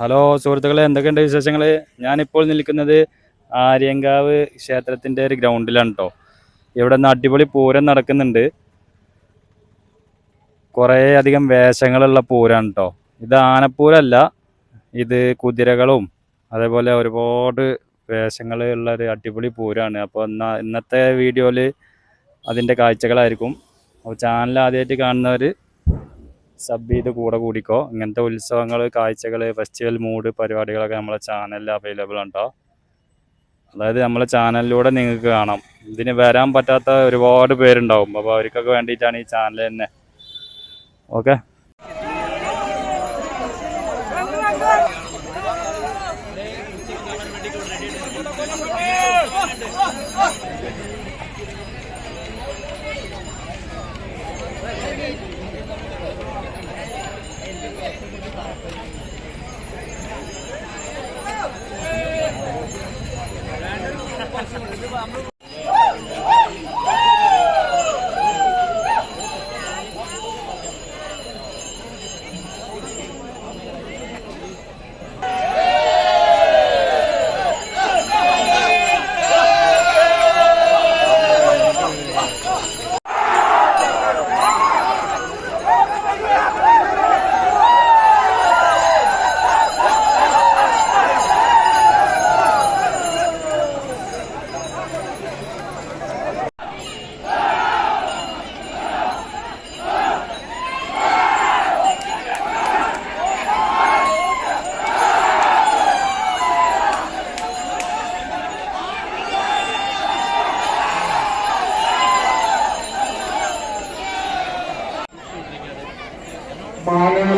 Hello സുഹൃത്തുക്കളെ എന്തൊക്കെയുണ്ട് വിശേഷങ്ങൾ ഞാനിപ്പോൾ നിൽക്കുന്നത് ആര്യങ്കാവ് ക്ഷേത്രത്തിന്റെ ഒരു ഗ്രൗണ്ടിലാണ് കേട്ടോ ഇവിടെ നിന്ന് അടിപൊളി പൂരം നടക്കുന്നുണ്ട്. കുറേ അധികം വേഷങ്ങളുള്ള പൂരാണ് കേട്ടോ ഇത് ആനപ്പൂരല്ല ഇത് കുതിരകളും അതേപോലെ ഒരുപാട് വേഷങ്ങൾ ഉള്ള ഒരു അടിപൊളി പൂരാണ്. അപ്പോൾ ഇന്ന ഇന്നത്തെ വീഡിയോയിൽ അതിന്റെ കാഴ്ചകളായിരിക്കും. അപ്പോൾ ചാനൽ ആദ്യമായിട്ട് കാണുന്നവർ സബ് ചെയ്ത് കൂടെ കൂടിക്കോ. ഇങ്ങനത്തെ ഉത്സവങ്ങൾ കാഴ്ചകൾ ഫെസ്റ്റിവൽ മൂഡ് പരിപാടികളൊക്കെ നമ്മളെ ചാനലിൽ അവൈലബിൾ ഉണ്ടോ? അതായത് നമ്മളെ ചാനലിലൂടെ നിങ്ങൾക്ക് കാണാം. ഇതിന് വരാൻ പറ്റാത്ത ഒരുപാട് പേരുണ്ടാവും. അപ്പോൾ അവർക്കൊക്കെ വേണ്ടിയിട്ടാണ് ഈ ചാനൽ തന്നെ. ഓക്കെ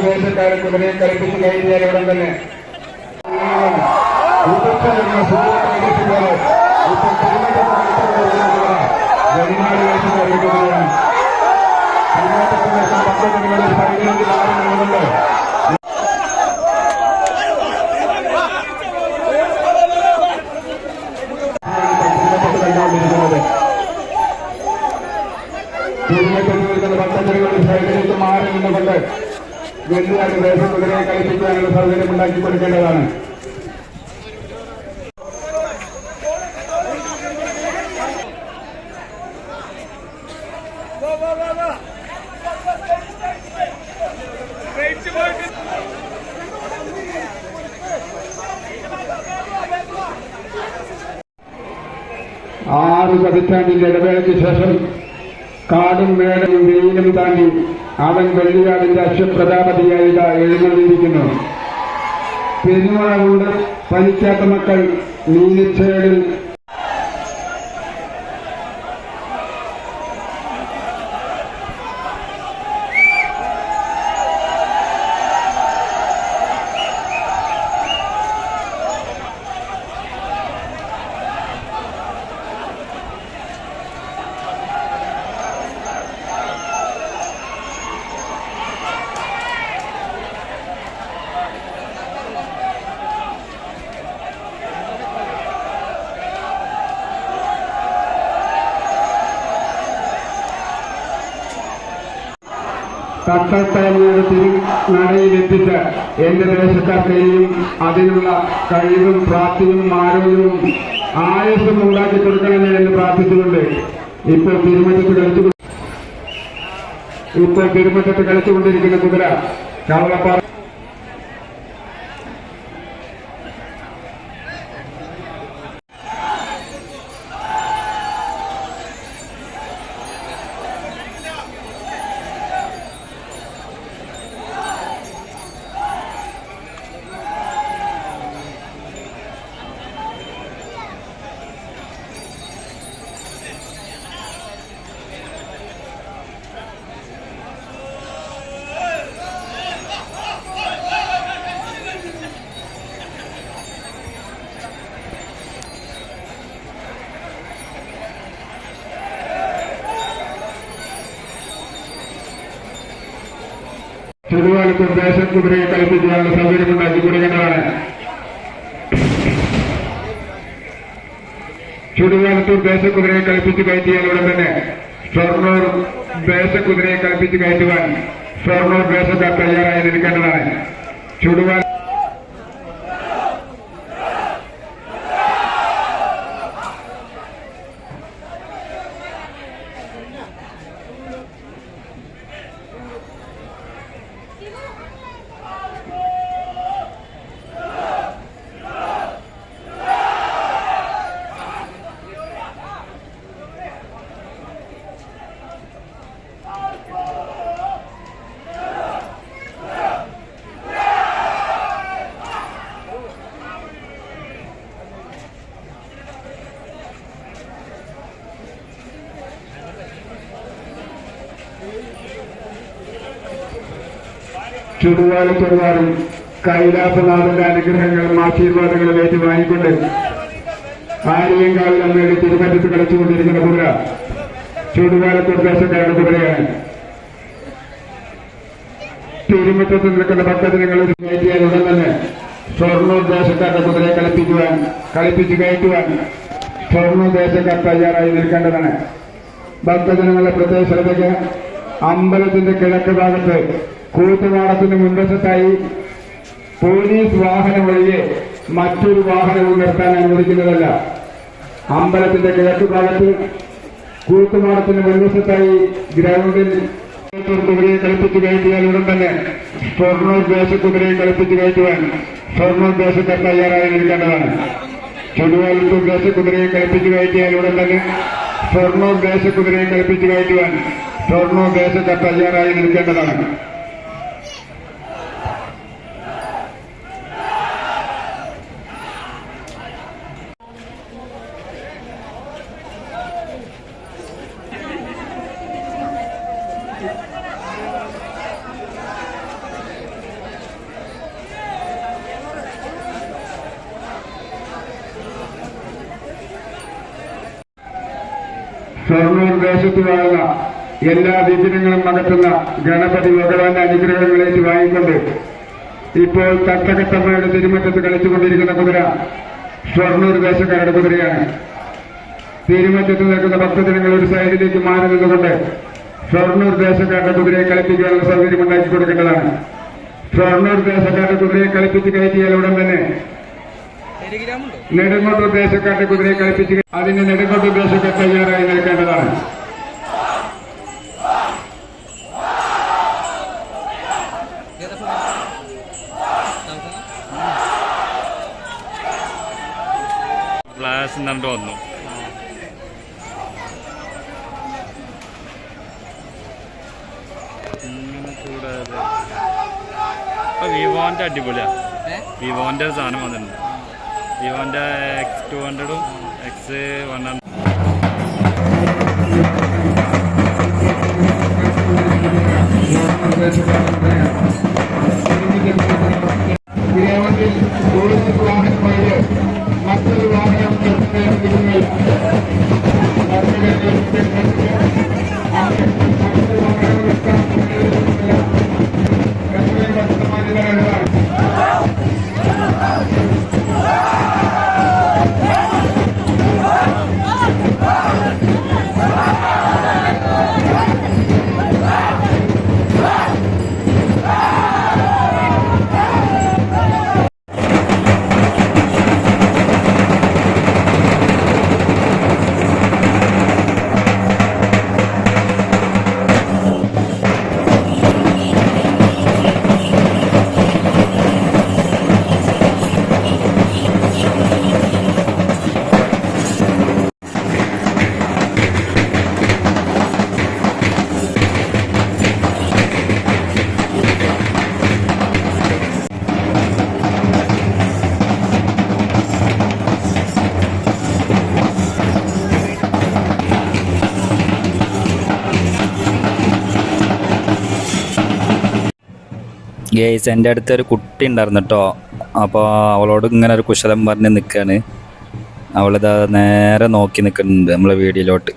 മാനവദേശക്കാരെ കുതിരയെ കളിപ്പിച്ച് കഴിഞ്ഞാൽ ഉടൻ തന്നെ ഉയർച്ചയുള്ള സൂര്യപ്രകാശിക്കാതെ ഇപ്പോൾ വെളിനാട് വേഷം അറിയിക്കുന്നതാണ് തിരുവനന്തപുരത്ത് വേഷം പദ്ധതികളിൽ പതിനഞ്ച് നാളുകളുണ്ട് കണ്ടുകൊണ്ടിരിക്കുന്നത് ഉണ്ടാക്കി കൊടുക്കേണ്ടതാണ്. ആറ് പതിറ്റാണ്ടിന്റെ ഇടവേളയ്ക്ക് ശേഷം കാടും മേടയും വെയിലും താണ്ടി അവൻ വെള്ളിയാടിന്റെ അശ്വപ്രജാപതിയായി ഇതാ എഴുന്നള്ളിയിരിക്കുന്നു. പെരുമഴ കൊണ്ട് പനിക്കാത്ത മക്കൾ നീലിച്ചേടിൽ തട്ടത്തലയുടെ തിരു നടയിലെത്തിച്ച എന്റെ ദേശക്കാർക്കെയും അതിനുള്ള കഴിവും പ്രാപ്തിയും ആരോഗ്യവും ആയുസ്സും ഉണ്ടാക്കി കൊടുക്കണമെന്ന് എന്ന് പ്രാർത്ഥിച്ചുകൊണ്ട് ഇപ്പോൾ തിരുമറ്റത്ത് കളിച്ചു ഇപ്പോൾ തിരുമറ്റത്ത് കളിച്ചുകൊണ്ടിരിക്കുന്ന കുതിര കവളപ്പാറ ചുടുകാലത്ത് ദേശക്കുതിരയെ കളിപ്പിക്കാനുള്ള സൗകര്യമുണ്ടാക്കി കൊടുക്കേണ്ടതാണ് ചുടുകാലത്ത് ദേശക്കുതിരയെ കളിപ്പിച്ച് കയറ്റിയാൽ ഉടൻ തന്നെ ഷൊർണൂർ ദേശക്കുതിരയെ കളിപ്പിച്ച് കയറ്റുവാൻ ഷൊർണൂർ ദേശക്കാർ തയ്യാറായി നിൽക്കേണ്ടതാണ്. ചുടുകാല ചുടുവാലും ചെറുവാലും കൈലാസനാഥന്റെ അനുഗ്രഹങ്ങളും ആശീർവാദങ്ങളും ഏറ്റുവാങ്ങിക്കൊണ്ട് ആരെയും കാവിൽ അമ്മയുടെ തിരുമറ്റത്ത് കളിച്ചുകൊണ്ടിരിക്കുന്ന കുതിര ചുടുവാലത്തോട് ദേശക്കാരുടെ കുതിരയാണ് തിരുമുറ്റത്ത് നിൽക്കുന്ന ഭക്തജനങ്ങൾ കയറ്റിയാൽ ഉടൻ തന്നെ ഷൊർണൂർ ദേശക്കാരുടെ കുതിരയെ കളിപ്പിക്കുവാൻ കളിപ്പിച്ച് കയറ്റുവാൻ ഷൊർണൂർ ദേശക്കാർ തയ്യാറായി നിൽക്കേണ്ടതാണ്. ഭക്തജനങ്ങളുടെ പ്രത്യേക ശ്രദ്ധയ്ക്ക് അമ്പലത്തിന്റെ കിഴക്ക് ഭാഗത്ത് കൂത്തുപാടത്തിന് മുൻവശത്തായി പോലീസ് വാഹനം ഒഴികെ മറ്റൊരു വാഹനവും നിർത്താൻ അനുവദിക്കുന്നതല്ല. അമ്പലത്തിന്റെ കിഴക്ക് ഭാഗത്ത് കൂത്തുപാടത്തിന് മുൻവശത്തായി ഗ്രൗണ്ടിൽ കുതിരയെ കളിപ്പിച്ചു കയറ്റിയാൽ ഉടൻ തന്നെ ഷൊർണൂർ ദേശക്കുതിരയെ കളിപ്പിച്ചു കയറ്റുവാൻ ഷൊർണൂർ ദേശക്കാർ തയ്യാറായി നിൽക്കേണ്ടതാണ് ചുടുവാലത്തൂർ ദേശക്കുതിരയെ കളിപ്പിച്ചു കയറ്റിയാൽ ഉടൻ തന്നെ ഷൊർണൂർ ദേശക്കുതിരയെ കളിപ്പിച്ചു കയറ്റുവാൻ ഷൊർണൂർ ദേശക്കാർ തയ്യാറായി നിൽക്കേണ്ടതാണ് ഷൊർണൂർ ദേശത്ത് വാഴുന്ന എല്ലാ വിഘ്നങ്ങളും അകറ്റുന്ന ഗണപതി ഭഗവാന്റെ അനുഗ്രഹങ്ങളേറ്റ് വാങ്ങിക്കൊണ്ട് ഇപ്പോൾ തട്ടകത്തമ്മയുടെ തിരുമറ്റത്ത് കളിച്ചുകൊണ്ടിരിക്കുന്ന കുതിര ഷൊർണൂർ ദേശക്കാരുടെ കുതിരയാണ്. തിരുമറ്റത്ത് നിൽക്കുന്ന ഭക്തജനങ്ങൾ ഒരു സൈഡിലേക്ക് മാറി നിന്നുകൊണ്ട് ഷൊർണൂർ ദേശക്കാരുടെ കുതിരയെ കളിപ്പിക്കാനുള്ള സൗകര്യം ഉണ്ടാക്കി കൊടുക്കേണ്ടതാണ്. ഷൊർണൂർ ദേശക്കാരുടെ കുതിരയെ കളിപ്പിച്ച് കയറ്റിയാൽ ഉടൻ തന്നെ നെടുങ്കോട്ടൂർ ദേശക്കാട്ടെ കുതിരയെ കളിപ്പിച്ച് അതിന് നെടുങ്കോട്ടൂർ ദേശക്കാർ തയ്യാറായി നിൽക്കേണ്ടതാണ്. ക്ലാസ് എന്നിട്ട് വന്നു. കൂടാതെ വിവോന്റെ അടിപൊളിയാ. വിവോന്റെ സാധനം വന്നിട്ടുണ്ട്. വിവോന്റെ എക്സ് ടു ഹൺഡ്രഡും എക്സ് വൺ ഹൺഡ്രഡ് മറ്റൊരു വാഹനം നിർത്തുന്നില്ല ഗേസ് എന്റെ അടുത്ത് ഒരു കുട്ടി ഉണ്ടായിരുന്നു കേട്ടോ അപ്പോൾ അവളോട് ഇങ്ങനെ ഒരു കുശലം പറഞ്ഞ് നിൽക്കുകയാണ് അവളിതാ നേരെ നോക്കി നിൽക്കുന്നുണ്ട് നമ്മളെ വീഡിയോയിലോട്ട്.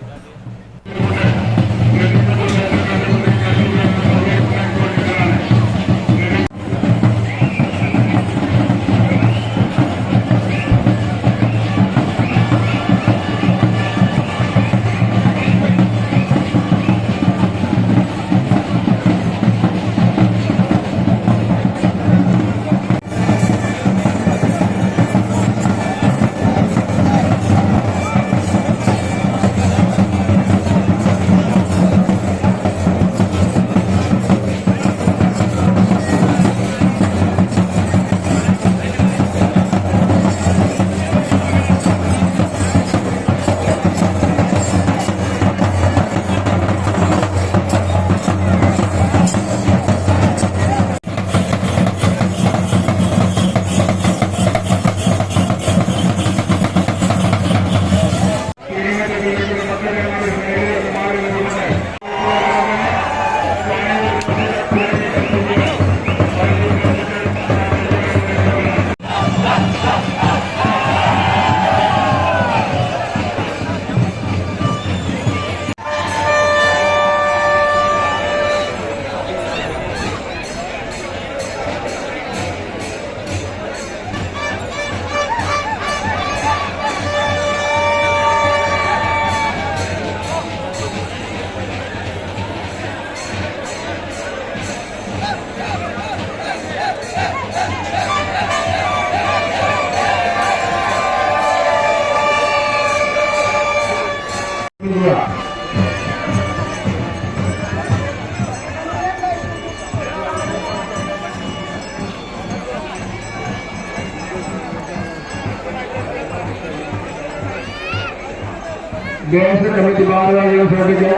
ദേശ കമ്മിറ്റി ഭാരവാഹികളെ ശ്രദ്ധിക്കുക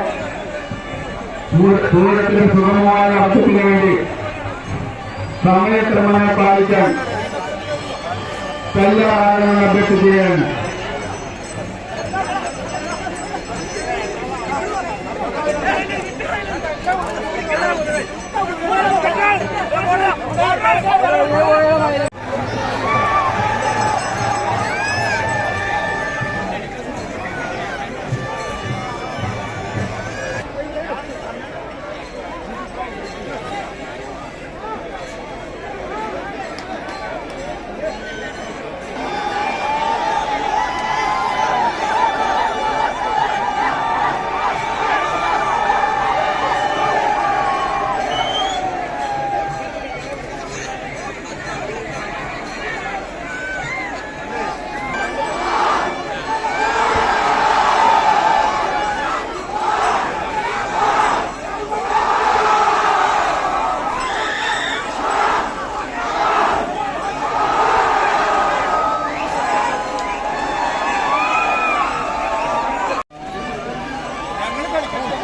പൂരത്തിന്റെ സുഗമമായ നടത്തത്തിന് വേണ്ടി സമയക്രമങ്ങൾ പാലിക്കാൻ തയ്യാറാകണമെന്ന് അഭ്യർത്ഥിക്കുകയാണ് ക്ഷേത്രത്തിന്റെ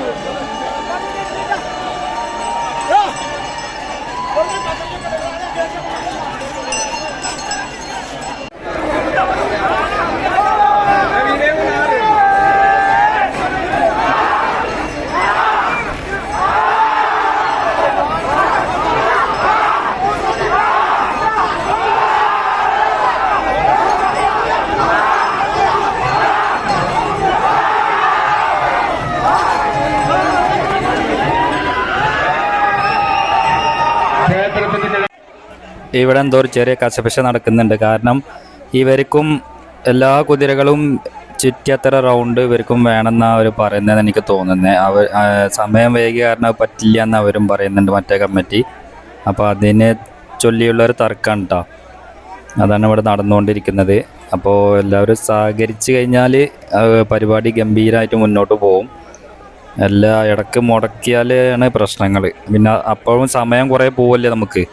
ഇവിടെ എന്തോ ഒരു ചെറിയ കശപശ നടക്കുന്നുണ്ട്. കാരണം ഇവർക്കും എല്ലാ കുതിരകളും ചുറ്റിയത്ര റൗണ്ട് ഇവർക്കും വേണമെന്നാണ് അവർ പറയുന്നത് എനിക്ക് തോന്നുന്നത് അവർ സമയം വൈകിയ കാരണം അത് പറ്റില്ല എന്ന് അവരും പറയുന്നുണ്ട് മറ്റേ കമ്മിറ്റി. അപ്പോൾ അതിനെ ചൊല്ലിയുള്ള ഒരു തർക്കം കേട്ടോ അതാണ് ഇവിടെ നടന്നുകൊണ്ടിരിക്കുന്നത്. അപ്പോൾ എല്ലാവരും സഹകരിച്ച് കഴിഞ്ഞാൽ പരിപാടി ഗംഭീരമായിട്ട് മുന്നോട്ട് പോകും എല്ലാ ഇടയ്ക്ക് മുടക്കിയാലാണ് പ്രശ്നങ്ങൾ പിന്നെ അപ്പോഴും സമയം കുറേ പോവല്ലേ നമുക്ക്?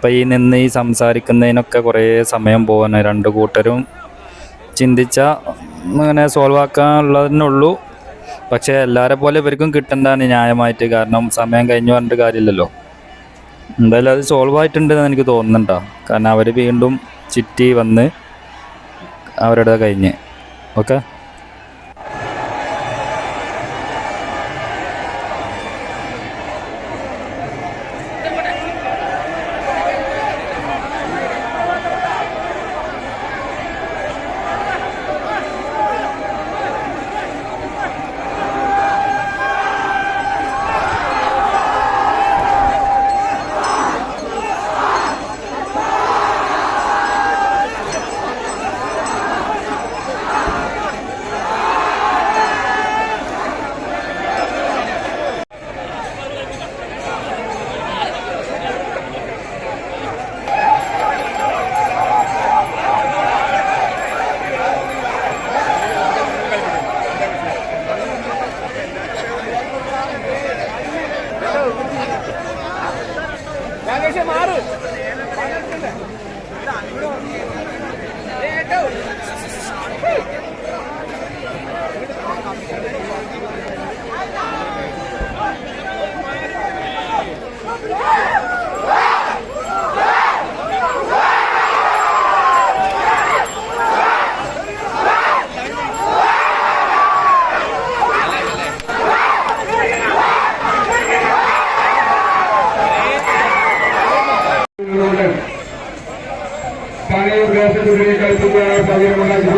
ഇപ്പം ഈ നിന്ന് ഈ സംസാരിക്കുന്നതിനൊക്കെ കുറേ സമയം പോകാൻ രണ്ട് കൂട്ടരും ചിന്തിച്ച അങ്ങനെ സോൾവ് ആക്കാനുള്ളതിനുള്ളൂ. പക്ഷേ എല്ലാവരെ പോലെ ഇവർക്കും കിട്ടേണ്ടതാണ് ന്യായമായിട്ട്. കാരണം സമയം കഴിഞ്ഞു പറഞ്ഞിട്ട് കാര്യമില്ലല്ലോ. എന്തായാലും അത് സോൾവ് ആയിട്ടുണ്ടെന്ന് എനിക്ക് തോന്നുന്നുണ്ടോ? കാരണം അവർ വീണ്ടും ചിറ്റി വന്ന് അവരുടെ കഴിഞ്ഞ്. ഓക്കെ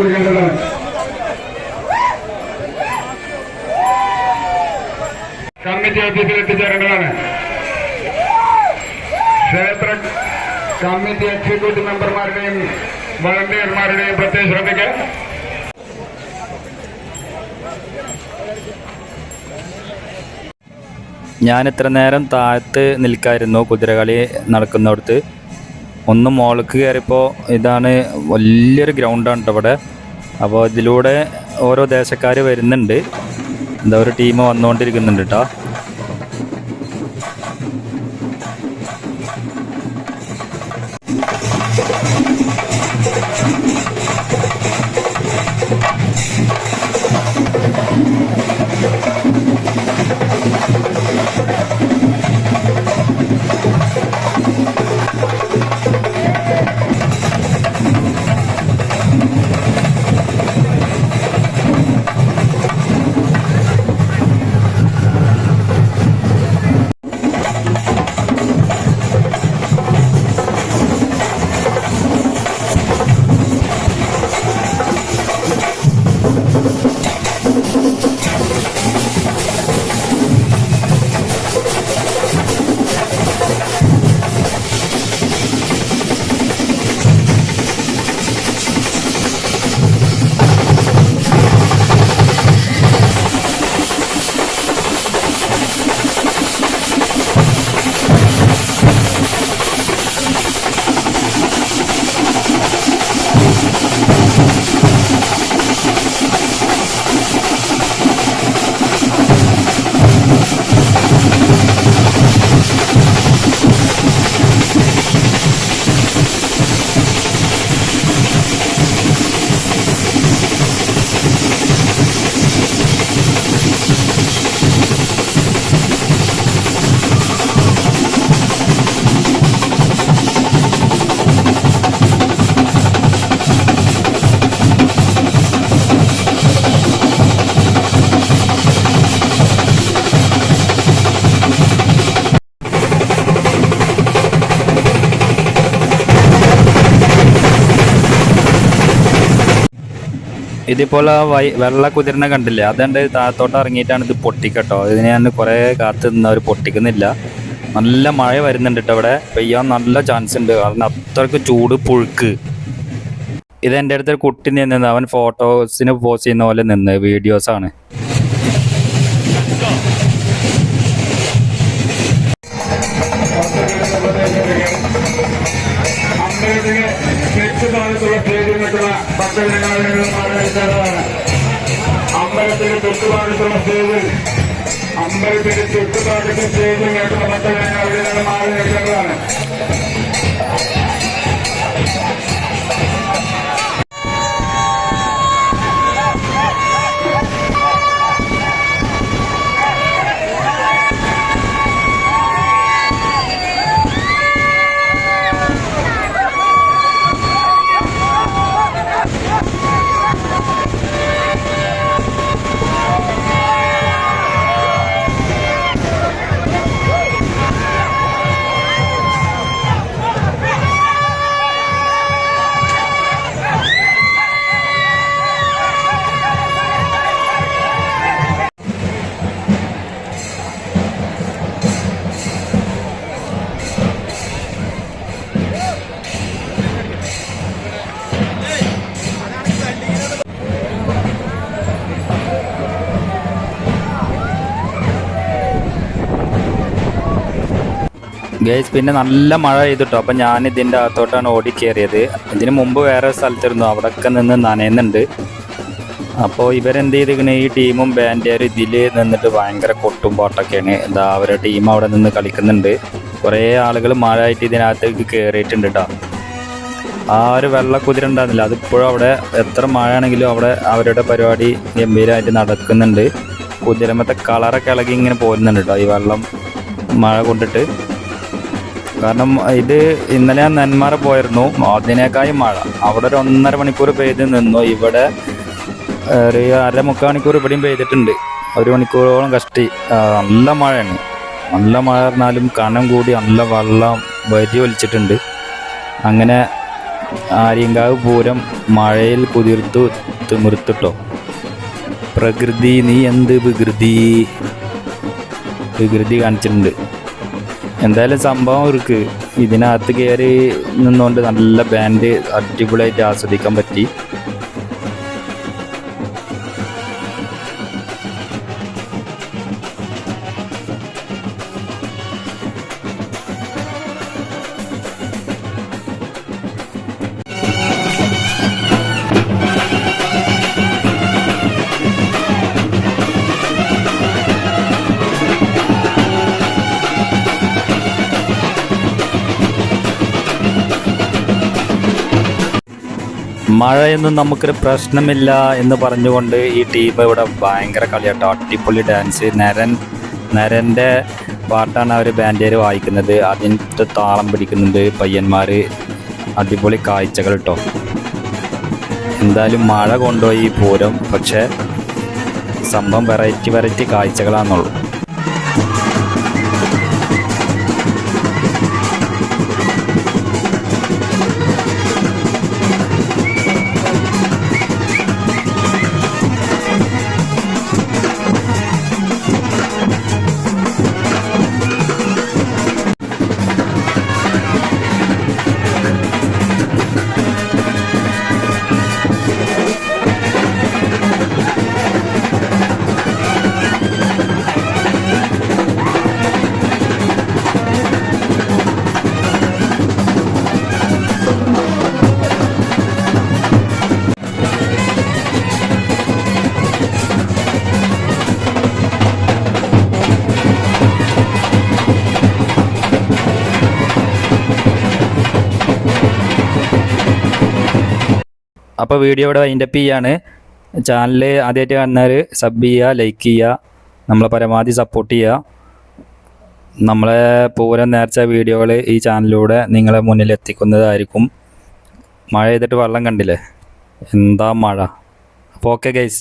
കൊടുക്കേണ്ടതാണ് കമ്മിറ്റി ഓഫീസിൽ എത്തിച്ചേരേണ്ടതാണ് ക്ഷേത്ര കമ്മിറ്റി എക്സിക്യൂട്ടീവ് മെമ്പർമാരുടെയും വളണ്ടിയർമാരുടെയും പ്രത്യേക ശ്രദ്ധയ്ക്ക് ഞാൻ എത്ര നേരം താഴത്ത് നിൽക്കായിരുന്നു കുതിരകളി നടക്കുന്നിടത്ത്. ഒന്ന് മോൾക്ക് കയറിയപ്പോൾ ഇതാണ് വലിയൊരു ഗ്രൗണ്ടാണ് കേട്ടോ ഇവിടെ. അപ്പോൾ ഇതിലൂടെ ഓരോ ദേശക്കാർ വരുന്നുണ്ട്. എന്താ ഒരു ടീം വന്നുകൊണ്ടിരിക്കുന്നുണ്ട് കേട്ടോ ഇതിപ്പോൾ വൈ വെള്ള കുതിരനെ കണ്ടില്ലേ? അതുകൊണ്ട് താഴത്തോട്ട് ഇറങ്ങിയിട്ടാണ് ഇത് പൊട്ടിക്കട്ടോ. ഇതിന് ഞാൻ കുറേ നിന്ന് നിന്നവർ പൊട്ടിക്കുന്നില്ല. നല്ല മഴ വരുന്നുണ്ട് കേട്ടോ ഇവിടെ. പെയ്യാൻ നല്ല ചാൻസ് ഉണ്ട്. കാരണം അത്രയ്ക്ക് ചൂട് പുഴുക്ക്. ഇത് എന്റെ അടുത്തൊരു കുട്ടി നിന്ന് അവൻ ഫോട്ടോസിന് പോസ്റ്റ് ചെയ്യുന്ന പോലെ നിന്ന് വീഡിയോസാണ് അമ്പലത്തിലെ തെക്ക് ഭാഗത്തുള്ള സ്റ്റേഡിയത്തിലുള്ള ഭക്തജനങ്ങളിൽ നിന്നും മാറിയിരിക്കേണ്ടതാണ് അമ്പലത്തിലെ തെക്ക് ഭാഗത്തുള്ള സ്റ്റേജിൽ അമ്പലത്തിലെ തെക്ക് ഭാഗത്തെ സ്റ്റേജിലേക്കുള്ള ഭക്തജനങ്ങൾ അവിടെ നിന്ന് മാറി ഗൈസ് പിന്നെ നല്ല മഴ ചെയ്തിട്ടോ അപ്പം ഞാൻ ഇതിന്റെ അകത്തോട്ടാണ് ഓടി കയറിയത് ഇതിന് മുമ്പ് വേറെ സ്ഥലത്തിരുന്നു. അവിടെയൊക്കെ നിന്ന് നനയുന്നുണ്ട്. അപ്പോൾ ഇവരെന്ത് ചെയ്തിരിക്കണേ? ഈ ടീമും ബാൻഡുകാരും ഇതിൽ നിന്നിട്ട് ഭയങ്കര കൊട്ടും പാട്ടൊക്കെയാണ്. എന്താ അവരുടെ ടീം അവിടെ നിന്ന് കളിക്കുന്നുണ്ട്. കുറേ ആളുകൾ മഴ ആയിട്ട് ഇതിനകത്തേക്ക് കയറിയിട്ടുണ്ട് കേട്ടോ ആ ഒരു വെള്ള കുതിര ഉണ്ടായിരുന്നില്ല. അതിപ്പോഴും അവിടെ എത്ര മഴ ആണെങ്കിലും അവിടെ അവരുടെ പരിപാടി ഗംഭീരമായിട്ട് നടക്കുന്നുണ്ട്. കുതിരമത്തെ കളറൊക്കെ ഇളകി ഇങ്ങനെ പോരുന്നുണ്ട് കേട്ടോ ഈ വെള്ളം മഴ കൊണ്ടിട്ട്. കാരണം ഇത് ഇന്നലെ ഞാൻ നെന്മാറ പോയിരുന്നു. അതിനേക്കാളും മഴ. അവിടെ ഒരു ഒന്നര മണിക്കൂർ പെയ്ത് നിന്നു. ഇവിടെ ഒരു അര മുക്കാൽ മണിക്കൂർ ഇവിടെയും പെയ്തിട്ടുണ്ട്. ഒരു മണിക്കൂറോളം കഷ്ടി. നല്ല മഴയാണ്. നല്ല മഴ പറഞ്ഞാലും കനം കൂടി നല്ല വെള്ളം വരി ഒലിച്ചിട്ടുണ്ട്. അങ്ങനെ ആര്യങ്കാവ് പൂരം മഴയിൽ കുതിർത്തു തിമിർത്തിട്ടോ. പ്രകൃതി നീ എന്ത് വികൃതി? വികൃതി കാണിച്ചിട്ടുണ്ട്. എന്തായാലും സംഭവം അവർക്ക്. ഇതിനകത്ത് കയറി നിന്നുകൊണ്ട് നല്ല ബാൻഡ് അടിപൊളിയായിട്ട് ആസ്വദിക്കാൻ പറ്റി. മഴയൊന്നും നമുക്കൊരു പ്രശ്നമില്ല എന്ന് പറഞ്ഞുകൊണ്ട് ഈ ടീം ഇവിടെ ഭയങ്കര കളിയാട്ടോ. അടിപൊളി ഡാൻസ് നരൻ നരന്റെ പാട്ടാണ് അവർ ബാൻഡേര് വായിക്കുന്നത്. അതിന്റെ താളം പിടിക്കുന്നുണ്ട് പയ്യന്മാർ അടിപൊളി കാഴ്ചകൾ കേട്ടോ എന്തായാലും മഴ കൊണ്ടുപോയി പൂരം. പക്ഷേ സംഭവം വെറൈറ്റി വെറൈറ്റി കാഴ്ചകളാണെന്നുള്ളൂ അപ്പോൾ വീഡിയോ ഇവിടെ വൈൻഡപ്പ് ചെയ്യാണ്. ചാനൽ ആദ്യമായിട്ട് കാണുന്നവർ സബ് ചെയ്യുക ലൈക്ക് ചെയ്യുക നമ്മളെ പരമാവധി സപ്പോർട്ട് ചെയ്യുക. നമ്മളെ പൂരം നേർച്ച വീഡിയോകൾ ഈ ചാനലിലൂടെ നിങ്ങളെ മുന്നിൽ എത്തിക്കുന്നതായിരിക്കും. മഴ ചെയ്തിട്ട് വെള്ളം കണ്ടില്ലേ? എന്താ മഴ? അപ്പോൾ ഓക്കെ ഗൈസ്